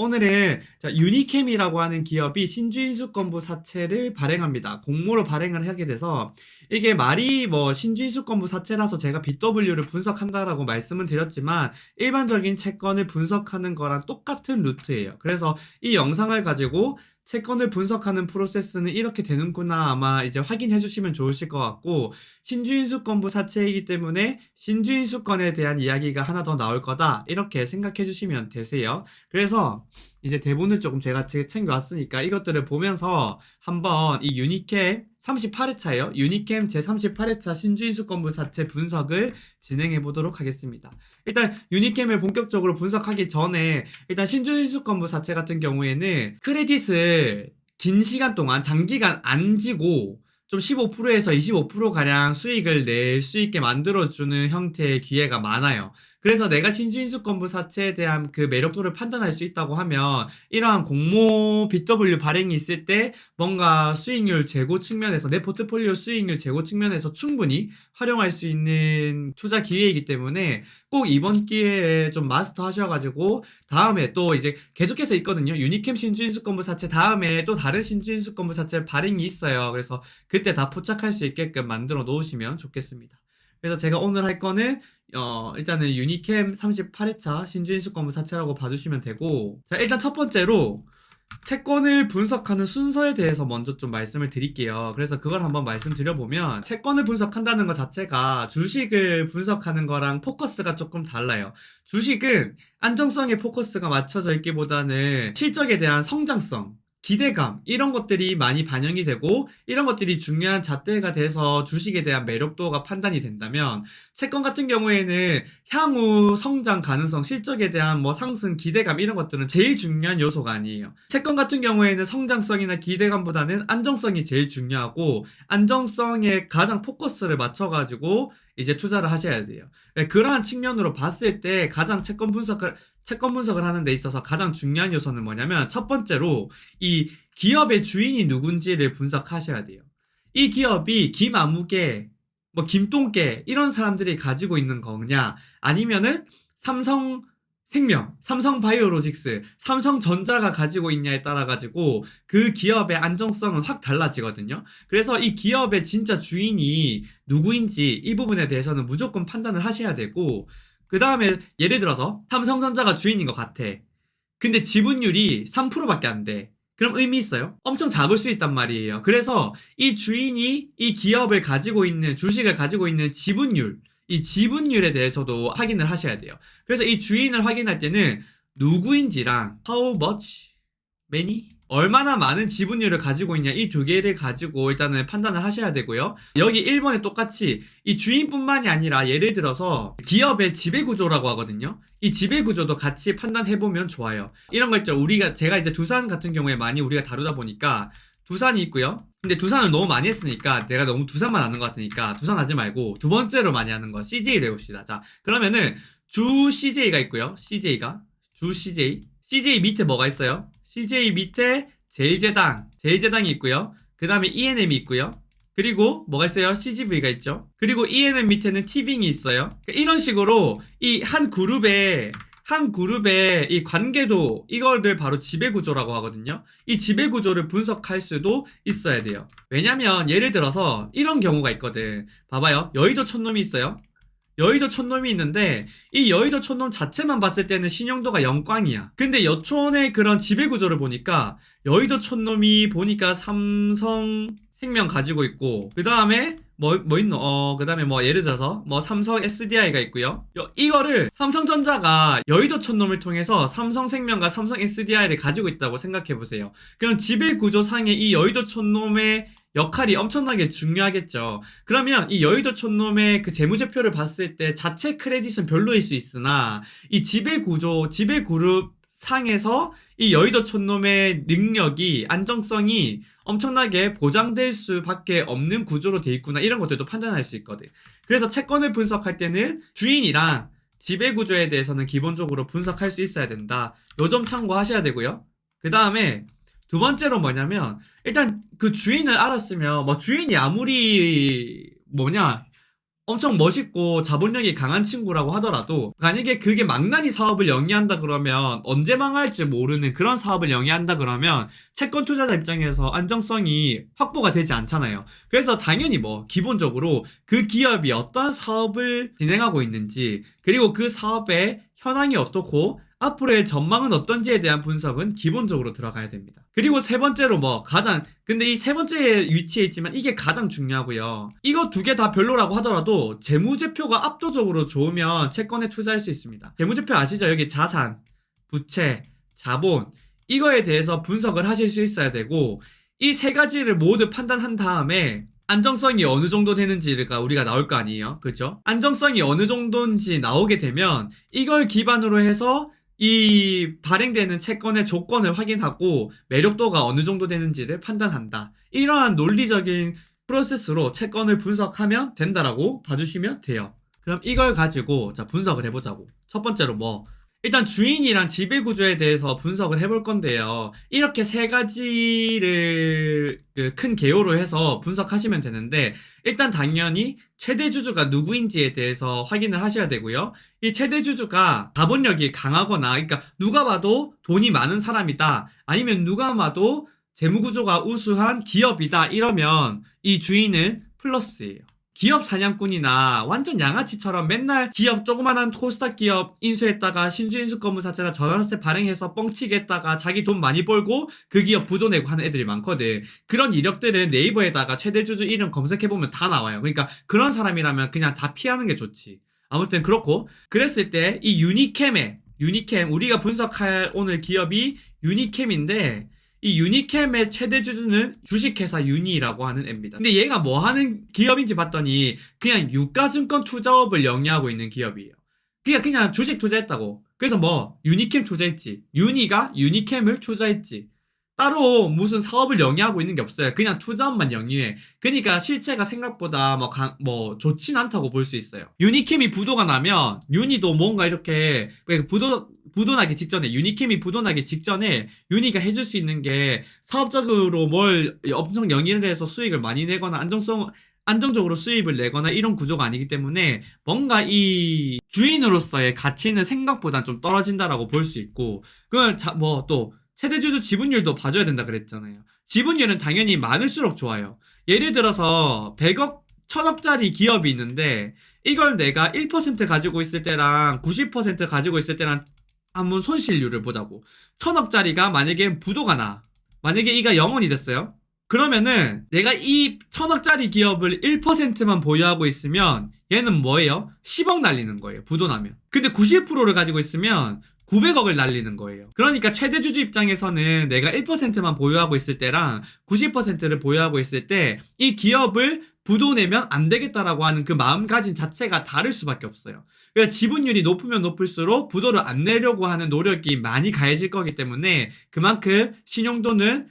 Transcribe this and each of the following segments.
오늘은 자, 유니캠이라고 하는 기업이 신주인수권부 사채를 발행합니다. 공모로 발행을 하게 돼서 이게 말이 뭐 신주인수권부 사채라서 제가 BW를 분석한다라고 말씀은 드렸지만 일반적인 채권을 분석하는 거랑 똑같은 루트예요. 그래서 이 영상을 가지고 채권을 분석하는 프로세스는 이렇게 되는구나 아마 이제 확인해 주시면 좋으실 것 같고 신주인수권부 사채이기 때문에 신주인수권에 대한 이야기가 하나 더 나올 거다 이렇게 생각해 주시면 되세요. 그래서 이제 대본을 조금 제가 제- 챙겨왔으니까 이것들을 보면서 한번 이 유니캠 38회차예요. 유니캠 제38회차 신주인수권부 사채 분석을 진행해 보도록 하겠습니다. 일단 유니캠을 본격적으로 분석하기 전에 일단 신주인수권부 사채 같은 경우에는 크레딧을 긴 시간 동안 장기간 안 지고 좀 15%에서 25%가량 수익을 낼 수 있게 만들어주는 형태의 기회가 많아요. 그래서 내가 신주인수권부 사채에 대한 그 매력도를 판단할 수 있다고 하면 이러한 공모 BW 발행이 있을 때 뭔가 수익률 제고 측면에서 내 포트폴리오 수익률 제고 측면에서 충분히 활용할 수 있는 투자 기회이기 때문에 꼭 이번 기회에 좀 마스터 하셔가지고 다음에 또 이제 계속해서 있거든요. 유니캠 신주인수권부 사채 다음에 또 다른 신주인수권부 사채 발행이 있어요. 그래서 그때 다 포착할 수 있게끔 만들어 놓으시면 좋겠습니다. 그래서 제가 오늘 할 거는 어, 일단은 유니캠 38회차 신주인수권부 사채라고 봐주시면 되고 자 일단 첫 번째로 채권을 분석하는 순서에 대해서 먼저 좀 말씀을 드릴게요. 그래서 그걸 한번 말씀드려보면 채권을 분석한다는 것 자체가 주식을 분석하는 거랑 포커스가 조금 달라요. 주식은 안정성에 포커스가 맞춰져 있기보다는 실적에 대한 성장성, 기대감 이런 것들이 많이 반영이 되고 이런 것들이 중요한 잣대가 돼서 주식에 대한 매력도가 판단이 된다면 채권 같은 경우에는 향후 성장 가능성, 실적에 대한 뭐 상승, 기대감 이런 것들은 제일 중요한 요소가 아니에요. 채권 같은 경우에는 성장성이나 기대감보다는 안정성이 제일 중요하고 안정성에 가장 포커스를 맞춰가지고 이제 투자를 하셔야 돼요. 네, 그러한 측면으로 봤을 때 가장 채권 분석을 채권 분석을 하는 데 있어서 가장 중요한 요소는 뭐냐면 첫 번째로 이 기업의 주인이 누군지를 분석하셔야 돼요. 이 기업이 김아무개, 뭐 김똥개 이런 사람들이 가지고 있는 거냐 아니면은 삼성 생명, 삼성 바이오로직스, 삼성전자가 가지고 있냐에 따라 가지고 그 기업의 안정성은 확 달라지거든요. 그래서 이 기업의 진짜 주인이 누구인지 이 부분에 대해서는 무조건 판단을 하셔야 되고 그 다음에 예를 들어서 삼성전자가 주인인 것 같아. 근데 지분율이 3%밖에 안 돼. 그럼 의미 있어요? 엄청 작을 수 있단 말이에요. 그래서 이 주인이 이 기업을 가지고 있는 주식을 가지고 있는 지분율, 이 지분율에 대해서도 확인을 하셔야 돼요. 그래서 이 주인을 확인할 때는 누구인지랑 how much, many, 얼마나 많은 지분율을 가지고 있냐 이 두 개를 가지고 일단은 판단을 하셔야 되고요. 여기 1번에 똑같이 이 주인뿐만이 아니라 예를 들어서 기업의 지배 구조라고 하거든요. 이 지배 구조도 같이 판단해 보면 좋아요. 이런 거 있죠. 우리가 제가 이제 두산 같은 경우에 많이 우리가 다루다 보니까 두산이 있고요. 근데 두산을 너무 많이 했으니까 내가 너무 두산만 하는 것 같으니까 두산 하지 말고 두 번째로 많이 하는 거 CJ 내봅시다. 자 그러면은 주 CJ가 있고요. CJ가 주 CJ CJ 밑에 뭐가 있어요? CJ 밑에 제일제당 제일제당이 있고요. 그 다음에 ENM이 있고요. 그리고 뭐가 있어요? CGV가 있죠. 그리고 ENM 밑에는 티빙이 있어요. 이런 식으로 이 한 그룹에 한 그룹의 이 관계도 이거를 바로 지배 구조라고 하거든요. 이 지배 구조를 분석할 수도 있어야 돼요. 왜냐면 예를 들어서 이런 경우가 있거든. 봐봐요. 여의도 촌놈이 있어요. 여의도 촌놈이 있는데 이 여의도 촌놈 자체만 봤을 때는 신용도가 0꽝이야. 근데 여촌의 그런 지배 구조를 보니까 여의도 촌놈이 보니까 삼성 생명 가지고 있고 그 다음에 뭐, 뭐 있노? 어, 그 다음에 뭐, 예를 들어서, 뭐, 삼성 SDI가 있고요. 요- 이거를 삼성전자가 여의도 촌놈을 통해서 삼성생명과 삼성 SDI를 가지고 있다고 생각해보세요. 그럼 지배구조상의 이 여의도 촌놈의 역할이 엄청나게 중요하겠죠. 그러면 이 여의도 촌놈의 그 재무제표를 봤을 때 자체 크레딧은 별로일 수 있으나 이 지배 구조, 지배 그룹 상에서 이 여의도 촌놈의 능력이, 안정성이 엄청나게 보장될 수밖에 없는 구조로 돼 있구나 이런 것들도 판단할 수 있거든. 그래서 채권을 분석할 때는 주인이랑 지배 구조에 대해서는 기본적으로 분석할 수 있어야 된다. 요 점 참고하셔야 되고요. 그 다음에 두 번째로 뭐냐면 일단 그 주인을 알았으면 뭐 주인이 아무리 뭐냐 엄청 멋있고 자본력이 강한 친구라고 하더라도 만약에 그게 망나니 사업을 영위한다 그러면 언제 망할지 모르는 그런 사업을 영위한다 그러면 채권 투자자 입장에서 안정성이 확보가 되지 않잖아요. 그래서 당연히 뭐 기본적으로 그 기업이 어떤 사업을 진행하고 있는지 그리고 그 사업의 현황이 어떻고 앞으로의 전망은 어떤지에 대한 분석은 기본적으로 들어가야 됩니다. 그리고 세 번째로 뭐 가장 근데 이 세 번째 위치에 있지만 이게 가장 중요하고요. 이거 두 개 다 별로라고 하더라도 재무제표가 압도적으로 좋으면 채권에 투자할 수 있습니다. 재무제표 아시죠? 여기 자산, 부채, 자본 이거에 대해서 분석을 하실 수 있어야 되고 이 세 가지를 모두 판단한 다음에 안정성이 어느 정도 되는지가 우리가 나올 거 아니에요. 그죠? 안정성이 어느 정도인지 나오게 되면 이걸 기반으로 해서 이 발행되는 채권의 조건을 확인하고 매력도가 어느 정도 되는지를 판단한다. 이러한 논리적인 프로세스로 채권을 분석하면 된다라고 봐주시면 돼요. 그럼 이걸 가지고 자 분석을 해보자고. 첫 번째로 뭐 일단 주인이랑 지배 구조에 대해서 분석을 해볼 건데요. 이렇게 세 가지를 그 큰 개요로 해서 분석하시면 되는데 일단 당연히 최대 주주가 누구인지에 대해서 확인을 하셔야 되고요. 이 최대 주주가 자본력이 강하거나 그러니까 누가 봐도 돈이 많은 사람이다. 아니면 누가 봐도 재무 구조가 우수한 기업이다. 이러면 이 주인은 플러스예요. 기업 사냥꾼이나 완전 양아치처럼 맨날 기업 조그만한 코스닥 기업 인수했다가 신주인수건무사채나 전환사채 발행해서 뻥튀기했다가 자기 돈 많이 벌고 그 기업 부도 내고 하는 애들이 많거든. 그런 이력들은 네이버에다가 최대 주주 이름 검색해보면 다 나와요. 그러니까 그런 사람이라면 그냥 다 피하는 게 좋지. 아무튼 그렇고 그랬을 때 이 유니캠에 유니캠 우리가 분석할 오늘 기업이 유니캠인데 이 유니캠의 최대 주주는 주식회사 유니라고 하는 애입니다. 근데 얘가 뭐 하는 기업인지 봤더니 그냥 유가증권 투자업을 영위하고 있는 기업이에요. 그냥 그냥 주식 투자했다고. 그래서 뭐 유니캠 투자했지. 유니가 유니캠을 투자했지. 따로 무슨 사업을 영위하고 있는 게 없어요. 그냥 투자업만 영위해. 그러니까 실체가 생각보다 뭐, 강- 뭐 좋진 않다고 볼 수 있어요. 유니캠이 부도가 나면 유니도 뭔가 이렇게 그 부도 부도나기 직전에 유니캠이 부도나기 직전에 유니가 해줄 수 있는 게 사업적으로 뭘 엄청 영위를 해서 수익을 많이 내거나 안정성 안정적으로 수입을 내거나 이런 구조가 아니기 때문에 뭔가 이 주인으로서의 가치는 생각보다 좀 떨어진다라고 볼 수 있고 그걸 뭐또 최대주주 지분율도 봐줘야 된다 그랬잖아요. 지분율은 당연히 많을수록 좋아요. 예를 들어서 100억, 1000억짜리 기업이 있는데 이걸 내가 1% 가지고 있을 때랑 90% 가지고 있을 때랑 한번 손실률을 보자고. 1000억짜리가 만약에 부도가 나. 만약에 이가 0원이 됐어요. 그러면은 내가 이 1000억짜리 기업을 1%만 보유하고 있으면 얘는 뭐예요? 10억 날리는 거예요. 부도 나면. 근데 90%를 가지고 있으면 900억을 날리는 거예요. 그러니까 최대 주주 입장에서는 내가 1%만 보유하고 있을 때랑 90%를 보유하고 있을 때 이 기업을 부도 내면 안 되겠다라고 하는 그 마음가짐 자체가 다를 수밖에 없어요. 그러니까 지분율이 높으면 높을수록 부도를 안 내려고 하는 노력이 많이 가해질 거기 때문에 그만큼 신용도는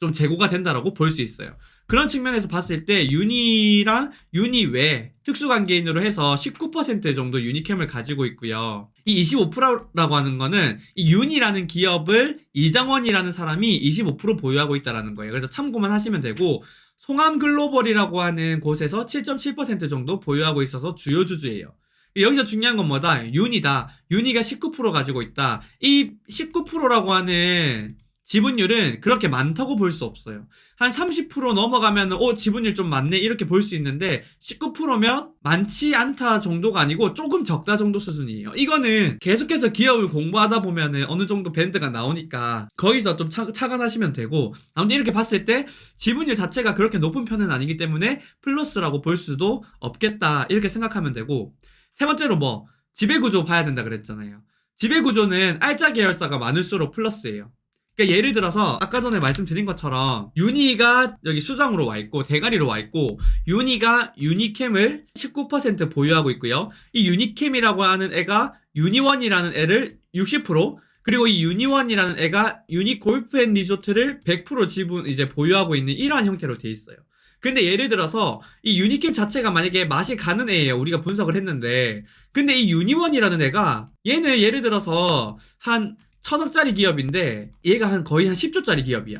좀 재고가 된다라고 볼 수 있어요. 그런 측면에서 봤을 때 유니랑 유니 외 특수관계인으로 해서 19% 정도 유니캠을 가지고 있고요. 이 25%라고 하는 거는 이 유니라는 기업을 이장원이라는 사람이 25% 보유하고 있다라는 거예요. 그래서 참고만 하시면 되고 송암 글로벌이라고 하는 곳에서 7.7% 정도 보유하고 있어서 주요 주주예요. 여기서 중요한 건 뭐다? 윤이다. 윤이가 19% 가지고 있다. 이 19%라고 하는 지분율은 그렇게 많다고 볼 수 없어요. 한 30% 넘어가면, 어, 지분율 좀 많네. 이렇게 볼 수 있는데, 19%면 많지 않다 정도가 아니고 조금 적다 정도 수준이에요. 이거는 계속해서 기업을 공부하다 보면은 어느 정도 밴드가 나오니까, 거기서 좀 차, 차관하시면 되고, 아무튼 이렇게 봤을 때, 지분율 자체가 그렇게 높은 편은 아니기 때문에, 플러스라고 볼 수도 없겠다. 이렇게 생각하면 되고, 세 번째로 뭐, 지배구조 봐야 된다 그랬잖아요. 지배구조는 알짜 계열사가 많을수록 플러스예요. 그러니까 예를 들어서 아까 전에 말씀드린 것처럼 유니가 여기 수장으로 와 있고 대가리로 와 있고 유니가 유니캠을 19% 보유하고 있고요. 이 유니캠이라고 하는 애가 유니원이라는 애를 60% 그리고 이 유니원이라는 애가 유니 골프 앤 리조트를 100% 지분 이제 보유하고 있는 이러한 형태로 돼 있어요. 근데 예를 들어서 이 유니캠 자체가 만약에 맛이 가는 애예요. 우리가 분석을 했는데 근데 이 유니원이라는 애가 얘는 예를 들어서 한 천억짜리 기업인데 얘가 한 거의 한 10조짜리 기업이야.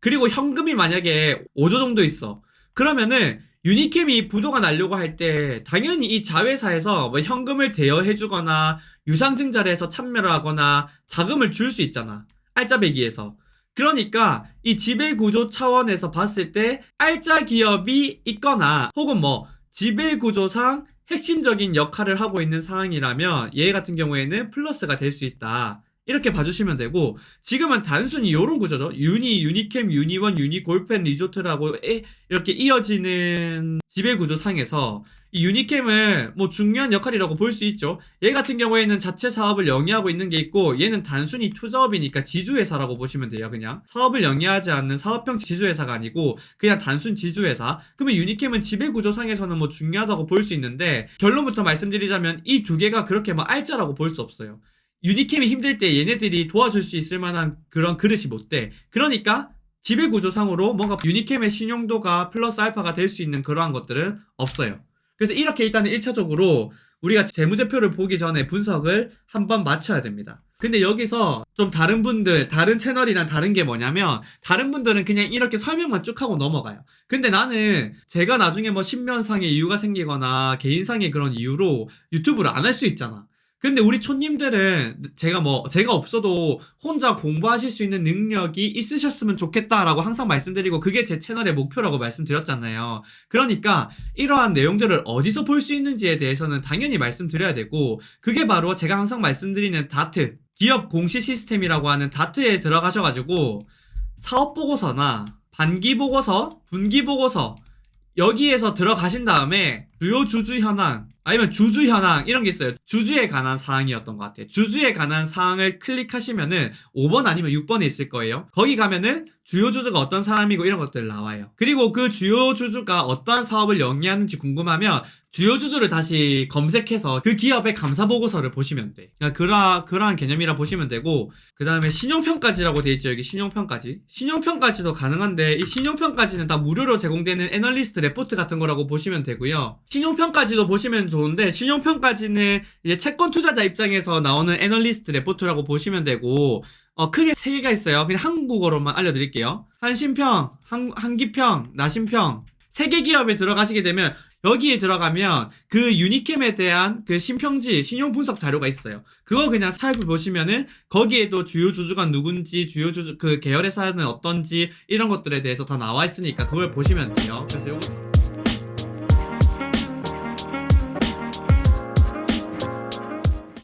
그리고 현금이 만약에 5조 정도 있어. 그러면은 유니캠이 부도가 나려고 할 때 당연히 이 자회사에서 뭐 현금을 대여해주거나 유상증자를 해서 참여를 하거나 자금을 줄 수 있잖아. 알짜배기에서. 그러니까 이 지배구조 차원에서 봤을 때 알짜 기업이 있거나 혹은 뭐 지배구조상 핵심적인 역할을 하고 있는 상황이라면 얘 같은 경우에는 플러스가 될 수 있다. 이렇게 봐주시면 되고 지금은 단순히 이런 구조죠. 유니, 유니캠, 유니원, 유니골펜, 리조트라고 에- 이렇게 이어지는 지배 구조 상에서 이 유니캠은 뭐 중요한 역할이라고 볼 수 있죠. 얘 같은 경우에는 자체 사업을 영위하고 있는 게 있고 얘는 단순히 투자업이니까 지주회사라고 보시면 돼요. 그냥 사업을 영위하지 않는 사업형 지주회사가 아니고 그냥 단순 지주회사. 그러면 유니캠은 지배구조상에서는 뭐 중요하다고 볼 수 있는데 결론부터 말씀드리자면 이 두 개가 그렇게 뭐 알짜라고 볼 수 없어요. 유니캠이 힘들 때 얘네들이 도와줄 수 있을 만한 그런 그릇이 못 돼. 그러니까 지배 구조상으로 뭔가 유니캠의 신용도가 플러스 알파가 될 수 있는 그러한 것들은 없어요. 그래서 이렇게 일단은 1차적으로 우리가 재무제표를 보기 전에 분석을 한번 맞춰야 됩니다. 근데 여기서 좀 다른 분들, 다른 채널이랑 다른 게 뭐냐면, 다른 분들은 그냥 이렇게 설명만 쭉 하고 넘어가요. 근데 나는 제가 나중에 뭐 신변상의 이유가 생기거나 개인상의 그런 이유로 유튜브를 안 할 수 있잖아. 근데 우리 촌님들은 제가 뭐 제가 없어도 혼자 공부하실 수 있는 능력이 있으셨으면 좋겠다라고 항상 말씀드리고 그게 제 채널의 목표라고 말씀드렸잖아요. 그러니까 이러한 내용들을 어디서 볼 수 있는지에 대해서는 당연히 말씀드려야 되고 그게 바로 제가 항상 말씀드리는 다트 기업 공시 시스템이라고 하는 다트에 들어가셔가지고 사업 보고서나 반기 보고서, 분기 보고서 여기에서 들어가신 다음에 주요 주주 현황 아니면 주주 현황 이런 게 있어요. 주주에 관한 사항이었던 것 같아요. 주주에 관한 사항을 클릭하시면은 5번 아니면 6번에 있을 거예요. 거기 가면은 주요 주주가 어떤 사람이고 이런 것들 나와요. 그리고 그 주요 주주가 어떠한 사업을 영위하는지 궁금하면 주요 주주를 다시 검색해서 그 기업의 감사 보고서를 보시면 돼. 그러니까 그러, 그러한 개념이라 보시면 되고, 그 다음에 신용평가지라고 돼 있죠. 여기 신용평가지. 신용평가지도 가능한데, 이 신용평가지는 다 무료로 제공되는 애널리스트 레포트 같은 거라고 보시면 되고요. 신용평가지도 보시면 좋은데, 신용평가지는 이제 채권 투자자 입장에서 나오는 애널리스트 레포트라고 보시면 되고, 어, 크게 세 개가 있어요. 그냥 한국어로만 알려드릴게요. 한신평, 한, 한기평, 나신평. 세 개 기업에 들어가시게 되면 여기에 들어가면 그 유니캠에 대한 그 신평지 신용 분석 자료가 있어요. 그거 그냥 살펴보시면은 거기에도 주요 주주가 누군지 주요 주주 그 계열 회사는 어떤지 이런 것들에 대해서 다 나와 있으니까 그걸 보시면 돼요. 그래서 요거